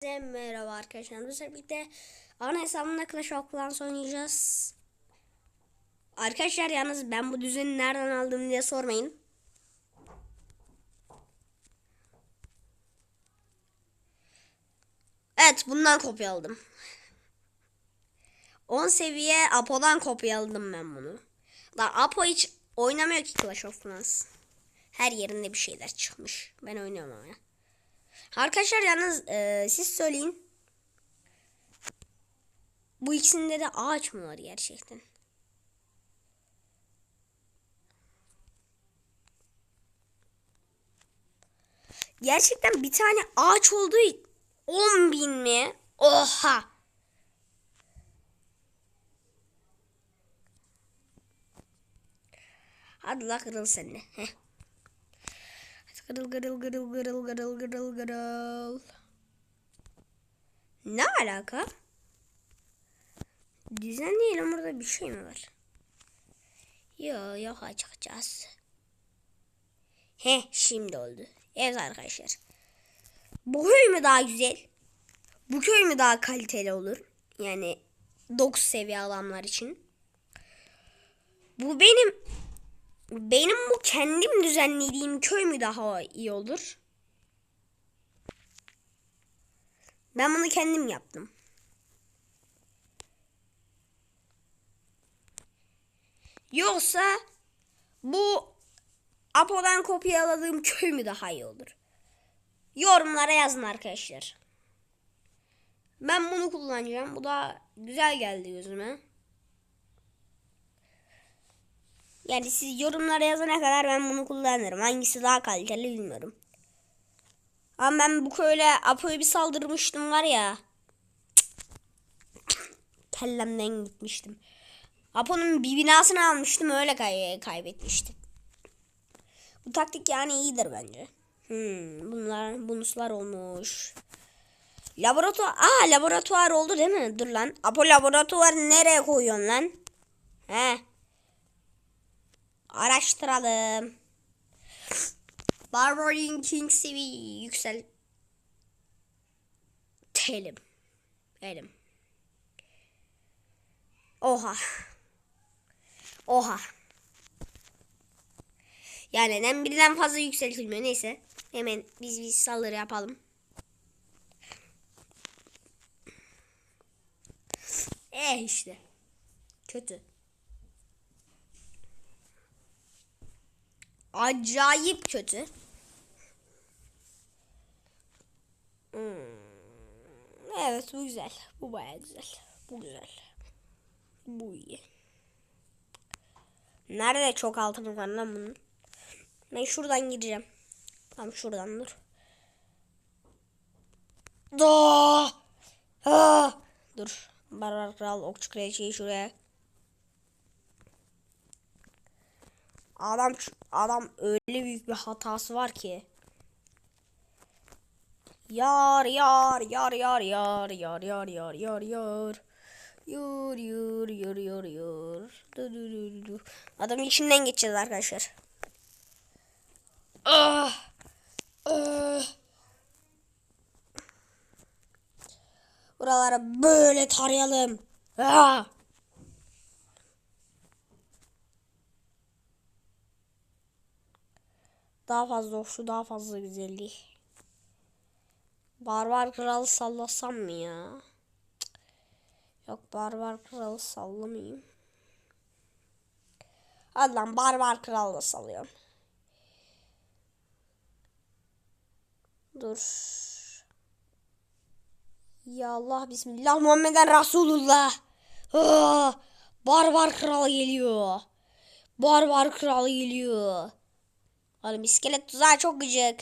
Herkese merhaba arkadaşlar. Sefer birlikte ana hesabımda Clash of Clans oynayacağız. Arkadaşlar yalnız ben bu düzeni nereden aldım diye sormayın. Evet bundan kopyaladım. 10 seviye Apo'dan kopyaladım ben bunu. Lan Apo hiç oynamıyor ki Clash of Clans. Her yerinde bir şeyler çıkmış. Ben oynuyorum ama ya. Arkadaşlar yalnız e, siz söyleyin. Bu ikisinde de ağaç mı var gerçekten? Gerçekten bir tane ağaç olduğu 10 bin mi? Oha! Hadi la kırıl sen de. Heh. Gırıl gırıl gırıl gırıl gırıl gırıl gırıl. Ne alaka? Düzenleyelim burada bir şey mi var? Yok yok açıkçası. He şimdi oldu. Evet arkadaşlar. Bu köy mü daha güzel? Bu köy mü daha kaliteli olur? Yani 9 seviye adamlar için. Bu benim benim bu kendim düzenlediğim köy mü daha iyi olur? Ben bunu kendim yaptım. Yoksa bu Apo'dan kopyaladığım köy mü daha iyi olur? Yorumlara yazın arkadaşlar. Ben bunu kullanacağım. Bu da güzel geldi gözüme. Yani siz yorumlara yazana kadar ben bunu kullanırım. Hangisi daha kaliteli bilmiyorum. Ama ben bu köyle Apo'ya bir saldırmıştım var ya. Kellemden gitmiştim. Apo'nun bir binasını almıştım öyle kay kaybetmiştim. Bu taktik yani iyidir bence. Hmm, bunlar bonuslar olmuş. Laboratuvar. Aa laboratuvar oldu değil mi? Dur lan. Apo laboratuvar nereye koyuyorsun lan? He. Araştıralım. Barbarian King seviye yüksel. Telim. Elim. Oha. Oha. Yani neden birden fazla yükseltilmiyor. Neyse. Hemen biz bir saldırı yapalım. Eh işte. Kötü. Acayip kötü. Hmm. Evet bu güzel. Bu baya güzel. Bu güzel. Bu iyi. Nerede çok altın var lan bunun? Ben şuradan gireceğim. Tam şuradan dur. Da! Dur. Barbar kral okçu kraliçeyi şuraya. Adam adam öyle büyük bir hatası var ki. Yar yar yar yar yar yar yar yar yar yar. Yur yur yur yur yur. Du, du, du, du. Adamın içinden geçeceğiz arkadaşlar. Ah. Ah. Buraları böyle tarayalım. Ah. Daha fazla okşu, daha fazla güzelliği. Barbar kralı sallasam mı ya? Yok barbar kralı sallamayayım. Hadi lan barbar kralı da salıyorum. Dur. Ya Allah bismillah Muhammeden Resulullah. Ah, barbar kral geliyor. Barbar kral geliyor. Oğlum iskelet tuzağı çok gıcık.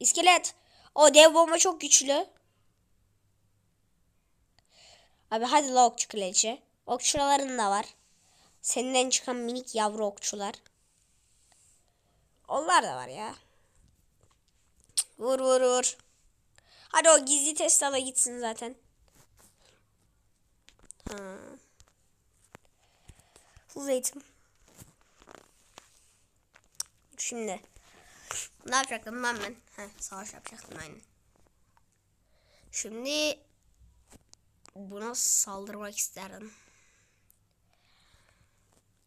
İskelet. O dev bomba çok güçlü. Abi hadi la okçu kraliçe. Okçuların da var. Senden çıkan minik yavru okçular. Onlar da var ya. Vur vur vur. Hadi o gizli Tesla'la gitsin zaten. Ha. Hız eğitim. Şimdi. Ne yapacaktım lan ben? Heh, savaş yapacaktım aynen. Şimdi buna saldırmak isterim.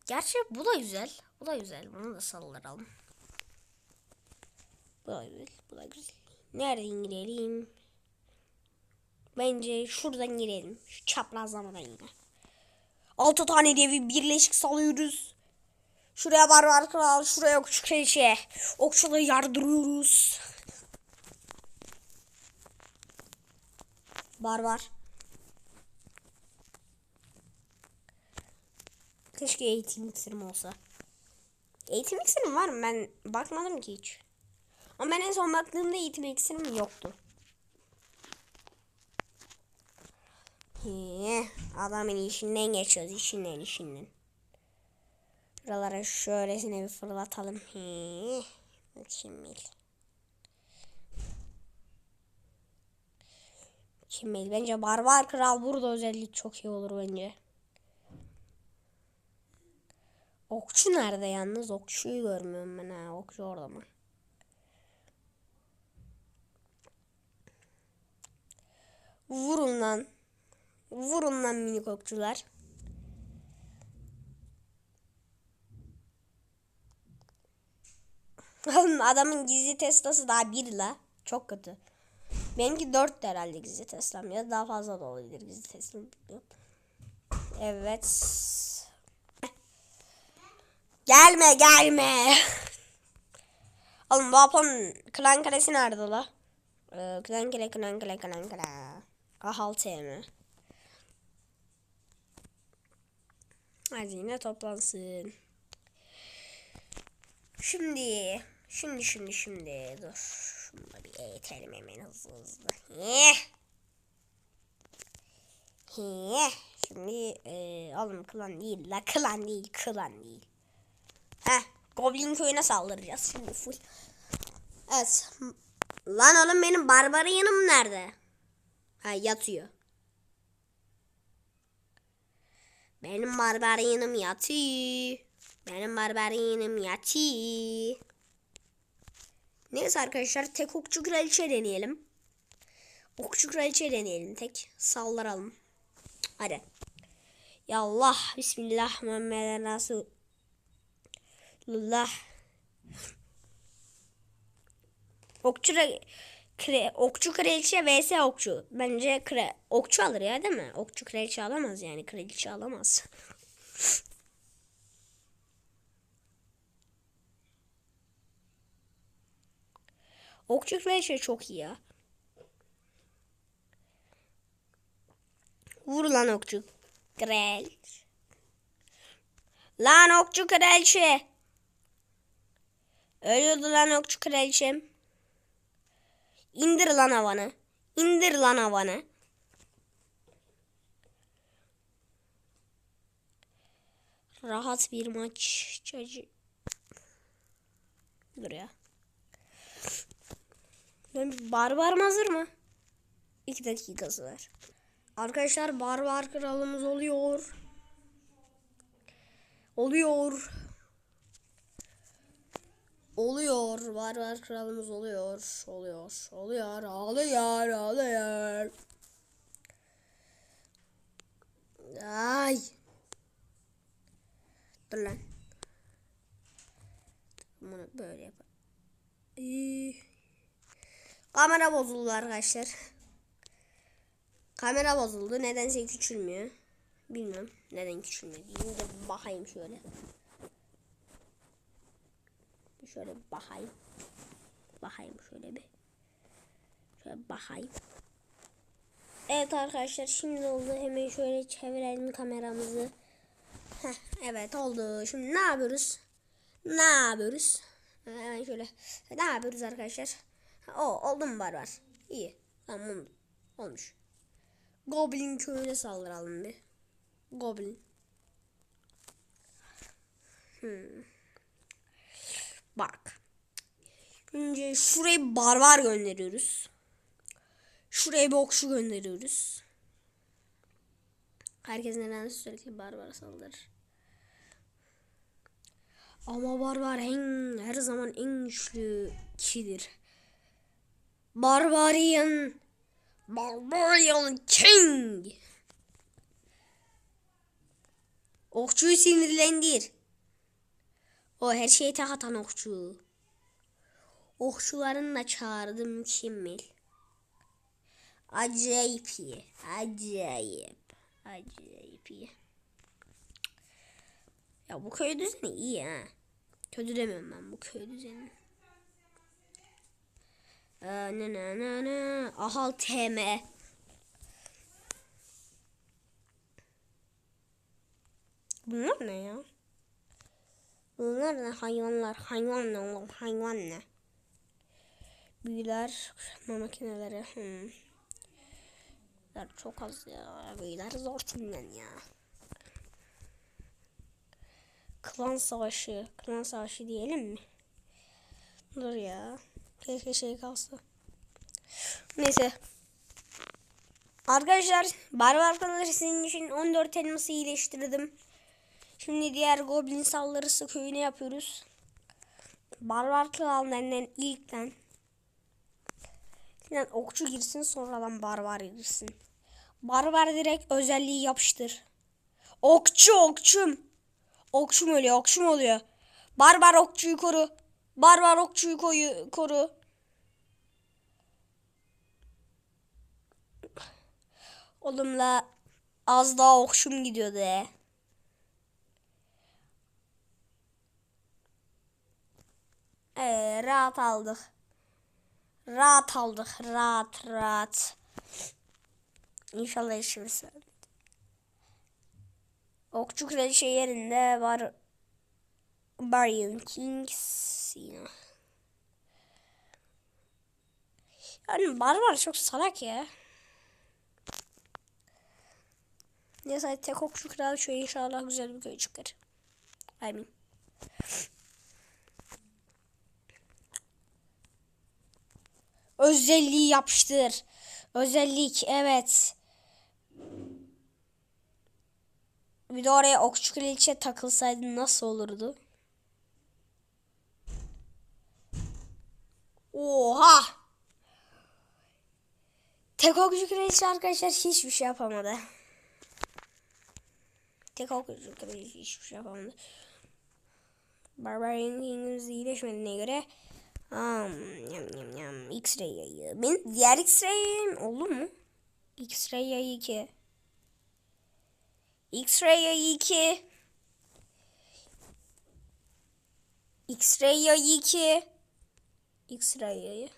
Gerçi bu da güzel. Bu da güzel. Bunu da saldıralım. Bu da güzel. Bu da güzel. Nereden girelim? Bence şuradan girelim. Şu çaprazlamadan yine. Altı tane devi birleşik salıyoruz. Şuraya barbar kral, şuraya okçu kraliçe. Okçuları yardırıyoruz. Barbar. Keşke eğitim iksirim olsa. Eğitim iksirim var mı? Ben bakmadım ki hiç. Ama ben en son baktığımda eğitim iksirim yoktu. He, adamın işinden geçiyoruz. işinden işinden. Buralara şöylesine bir fırlatalım. He, mükemmel. Mükemmel. Bence Barbar Kral burada özellik çok iyi olur bence. Okçu nerede yalnız? Okçuyu görmüyorum ben ha. Okçu orada mı? Vurun lan. Vurun lan minik okçular. Oğlum adamın gizli Tesla'sı daha bir la. Çok kötü. Benimki dört herhalde gizli Tesla'm ya daha fazla da olabilir gizli Tesla'm. Evet. Gelme gelme. Oğlum bu Apon klan kalesi nerede la? Ee, klan kale klan kale klan kale. Kahvaltı mi? Hazine toplansın. Şimdi, şimdi, şimdi, şimdi. Dur. Şunu bir eğitelim hemen hızlı hızlı. Heh. Heh. Şimdi, e, oğlum klan değil la. Klan değil, klan değil. Heh. Goblin köyüne saldıracağız şimdi full. Evet. Lan oğlum benim barbarı yanım nerede? Ha yatıyor. Benim barbaryanım yatıyor. Benim barbaryanım yatıyor. Neyse arkadaşlar tek okçu kraliçe deneyelim. Okçu kraliçe deneyelim tek. Saldıralım. Hadi. Ya Allah. Bismillah. Muhammed Resulullah. Okçu kre, okçu kraliçe vs okçu. Bence kre, okçu alır ya değil mi? Okçu kraliçe alamaz yani. Kraliçe alamaz. Okçu kraliçe çok iyi ya. Vur lan okçu kraliçe. Lan okçu kraliçe. Ölüyordu lan okçu kraliçem. İndir lan havanı. İndir lan havanı. Rahat bir maç. Çocuk. Dur ya. Ben barbarım hazır mı? İki dakikası var. Arkadaşlar barbar kralımız oluyor. Oluyor. Oluyor. Barbar kralımız oluyor. Oluyor. Oluyor. Oluyor. Oluyor. Ay. Dur lan. Bunu böyle yap. Ee, kamera bozuldu arkadaşlar. Kamera bozuldu. Nedense küçülmüyor. Bilmiyorum neden küçülmüyor. De bakayım şöyle. Şöyle bakayım. Bakayım şöyle bir. Şöyle bakayım. Evet arkadaşlar şimdi oldu. Hemen şöyle çevirelim kameramızı. Heh, evet oldu. Şimdi ne yapıyoruz? Ne yapıyoruz? Hemen şöyle. Ne yapıyoruz arkadaşlar? O oldu mu barbar? İyi. Tamam. Olmuş. Goblin köyüne saldıralım bir. Goblin. Hmm. Bak. Önce şuraya barbar gönderiyoruz. Şuraya bir okşu gönderiyoruz. Herkes neden sürekli barbar saldırır. Ama barbar en, her zaman en güçlü kişidir. Barbarian. Barbarian King. Okçuyu sinirlendir. O her şeye tek atan okçu. Okçularını da çağırdım mükemmel. Acayip iyi. Acayip. Acayip iyi. Ya bu köy düzeni iyi ha. Kötü demiyorum ben bu köy düzeni. Ee, ne ne ne ne. Ahal TM. Bunlar ne ya? Bunlar ne hayvanlar? Hayvan ne oğlum? Hayvan ne? Büyüler, kuşatma makineleri. Hmm. Çok az ya. Büyüler zor timden ya. Klan savaşı. Klan savaşı diyelim mi? Dur ya. Keşke şey kalsa. Neyse. Arkadaşlar barbar arkadaşlar sizin için 14 elması iyileştirdim. Şimdi diğer goblin saldırısı köyüne yapıyoruz. Barbar krallarından ilkten yani okçu girsin sonradan barbar girsin. Barbar direkt özelliği yapıştır. Okçu okçum. Okçum ölüyor okçum oluyor. Barbar okçuyu koru. Barbar okçuyu koyu, koru. Oğlumla az daha okşum gidiyordu. Ee, rahat aldık. Rahat aldık. Rahat rahat. İnşallah işimiz Okçu kraliçe yerinde var. Barian Kings yine. Yani barbar çok salak ya. Neyse tek okçu kraliçe inşallah güzel bir köy çıkar. Mean. Özelliği yapıştır. Özellik evet. Bir de oraya okçu kraliçe takılsaydı nasıl olurdu? Oha! Tek okçu kraliçe arkadaşlar hiçbir şey yapamadı. Tek okçu kraliçe hiçbir şey yapamadı. Barbarian King'imiz iyileşmediğine göre um, yam yam X-ray yayı. Ben diğer X-ray yayım oldu mu? X-ray yayı 2. X-ray yayı 2. X-ray yayı 2. X-ray yayı.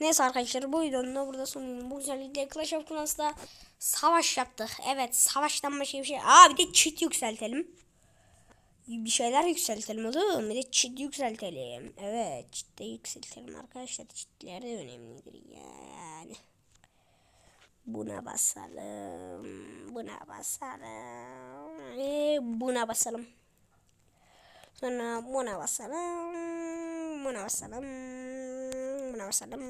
Neyse arkadaşlar bu videonun da burada sonuyum. Bu güzellikle Clash of Clans'da savaş yaptık. Evet savaştan başka bir şey. Aa bir de cheat yükseltelim. Bir şeyler yükseltelim oğlum. Bir de cheat yükseltelim. Evet cheat de yükseltelim arkadaşlar. Cheatler de önemlidir yani. Buna basalım. Buna basalım. Ve buna basalım. Sonra buna basalım. Buna basalım. Buna basalım.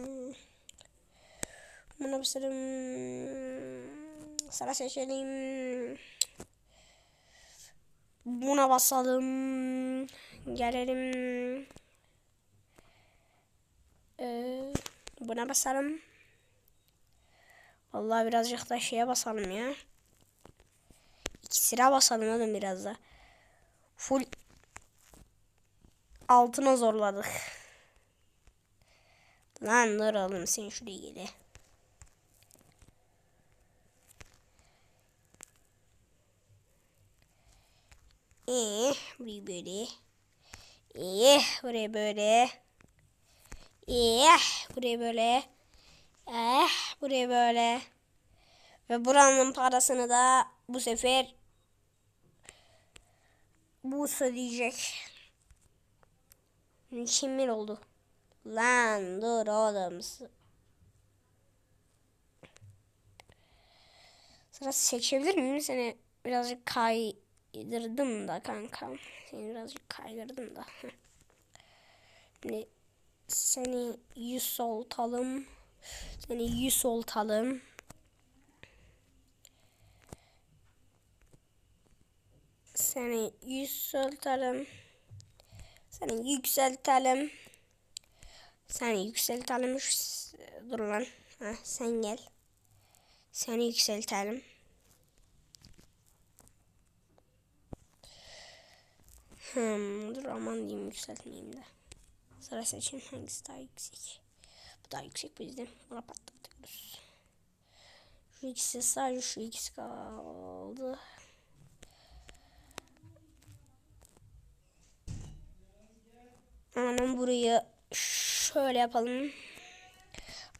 Buna basalım. Sıra seçelim. Buna basalım. Gelelim. Ee, buna basalım. Vallahi birazcık da şeye basalım ya. İki sıra basalım oğlum biraz da. Full altına zorladık. Lan dur oğlum sen şuraya gel. Eh burayı böyle. Eh buraya böyle. Eh buraya böyle. Eh buraya böyle. Ve buranın parasını da bu sefer bu söyleyecek. Mükemmel oldu. Lan dur oğlum. Sıra seçebilir miyim? Seni birazcık kaydırdım da kankam. Seni birazcık kaydırdım da. Şimdi seni yüz soltalım. Seni yüz soltalım. Seni yüz soltalım. Seni yükseltelim. Sen yükseltelim. Dur lan. Ha, sen gel. Seni yükseltelim. Hmm, dur aman diyeyim yükseltmeyeyim de. Sıra seçin hangisi daha yüksek. Bu daha yüksek bu yüzden buna patlatıyoruz. Şu ikisi sadece şu ikisi kaldı. Hemen burayı şöyle yapalım.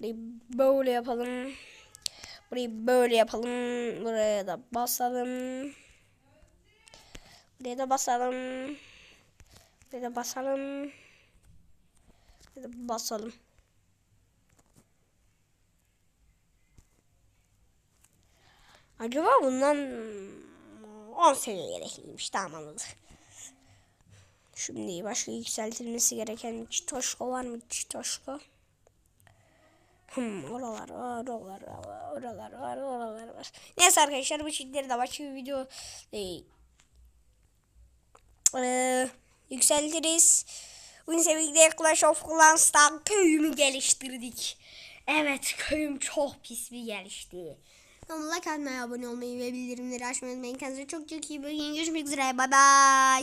Burayı böyle yapalım. Burayı böyle yapalım. Buraya da basalım. Buraya da basalım. Buraya da basalım. Buraya da basalım. Acaba bundan 10 sene gerekliymiş. Tamam. Şimdi başka yükseltilmesi gereken çitoşko var mı çitoşko? Hmm, oralar var, oralar var, oralar var, oralar var. Neyse arkadaşlar bu çiftleri de başka bir video değil. Ee, yükseltiriz. Bugün sevgili Clash of Clans'tan köyümü geliştirdik. Evet köyüm çok pis bir gelişti. Kanalıma abone olmayı ve bildirimleri açmayı unutmayın. Kendinize çok çok iyi bakın. Görüşmek üzere. Bay bay.